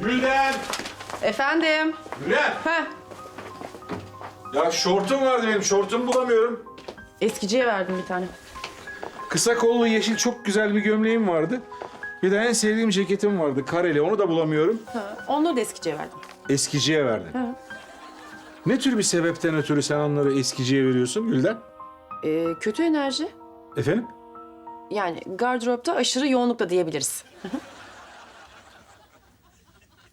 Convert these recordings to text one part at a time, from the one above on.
Gülden! Efendim? Gülden! Heh. Ya şortum vardı benim. Şortumu bulamıyorum. Eskiciye verdim bir tane. Kısa kollu yeşil çok güzel bir gömleğim vardı. Bir de en sevdiğim ceketim vardı. Kareli. Onu da bulamıyorum. Ha, onları da eskiciye verdim. Eskiciye verdin. Ne tür bir sebepten ötürü sen onları eskiciye veriyorsun Gülden? Ee, kötü enerji. Efendim? Yani gardıropta aşırı yoğunlukla diyebiliriz.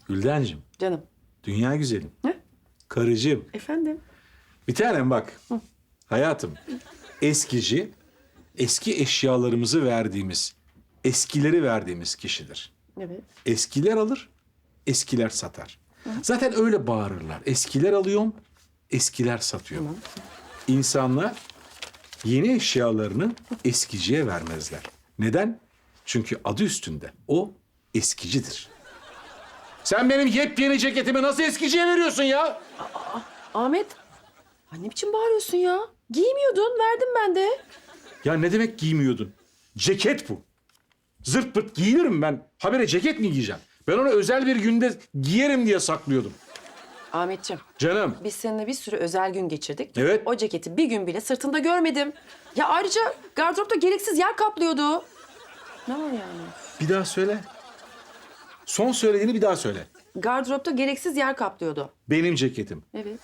Güldencim, Canım. dünya güzelim. Ne? Karıcığım. Efendim? Bir tanem bak. Hayatım, eskici, eski eşyalarımızı verdiğimiz, eskileri verdiğimiz kişidir. Evet. Eskiler alır, eskiler satar. Zaten öyle bağırırlar. Eskiler alıyorum, eskiler satıyorum. İnsanlar yeni eşyalarını eskiciye vermezler. Neden? Çünkü adı üstünde. O eskicidir. Sen benim yepyeni ceketimi nasıl eskiciye veriyorsun ya? Ahmet. Ay ne biçim bağırıyorsun ya? Giymiyordun, verdim ben de. Ya ne demek giymiyordun? Ceket bu. Zırt pırt giyinirim ben. Habire ceket mi giyeceğim? Ben onu özel bir günde giyerim diye saklıyordum. Ahmetciğim, Canım. biz seninle bir sürü özel gün geçirdik. Evet. O ceketi bir gün bile sırtında görmedim. Ya ayrıca gardıropta gereksiz yer kaplıyordu. Ne var yani? Bir daha söyle. Son söylediğini bir daha söyle. Gardıropta gereksiz yer kaplıyordu. Benim ceketim. Evet.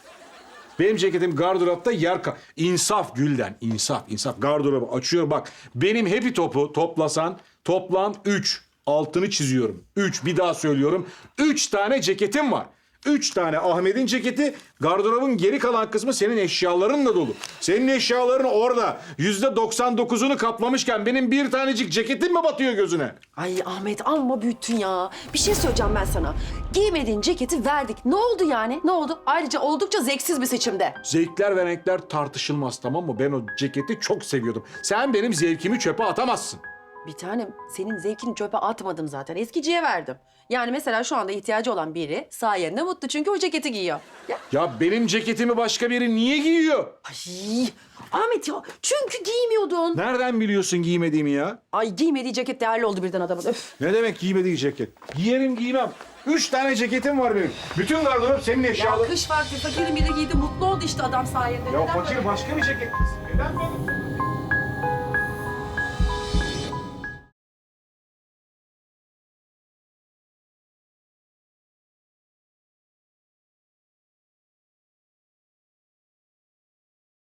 Benim ceketim gardıropta yer ka... İnsaf Gülden, insaf, insaf. Gardırobu açıyor bak. Benim hepi topu toplasan toplam üç. Altını çiziyorum. Üç, bir daha söylüyorum. Üç tane ceketim var. Üç tane Ahmet'in ceketi, gardırobun geri kalan kısmı senin eşyalarınla dolu. Senin eşyaların orada. Yüzde doksan dokuzunu kaplamışken benim bir tanecik ceketim mi batıyor gözüne? Ay Ahmet amma büyüttün ya. Bir şey söyleyeceğim ben sana. Giymediğin ceketi verdik. Ne oldu yani? Ne oldu? Ayrıca oldukça zevksiz bir seçimde. Zevkler ve renkler tartışılmaz tamam mı? Ben o ceketi çok seviyordum. Sen benim zevkimi çöpe atamazsın. Bir tanem senin zevkini çöpe atmadım zaten. Eskiciye verdim. Yani mesela şu anda ihtiyacı olan biri sayende mutlu çünkü o ceketi giyiyor. Ya. Ya benim ceketimi başka biri niye giyiyor? Ay Ahmet ya çünkü giymiyordun. Nereden biliyorsun giymediğimi ya? Ay giymediği ceket değerli oldu birden adamın. Öf. Ne demek giymediği ceket? Giyerim giymem. Üç tane ceketim var benim. Bütün gardırop senin Ya eşyaların. kış vakti fakirin biri giydi mutlu oldu işte adam sayende. Ya Neden fakir böyle? başka bir ceket. Neden benim?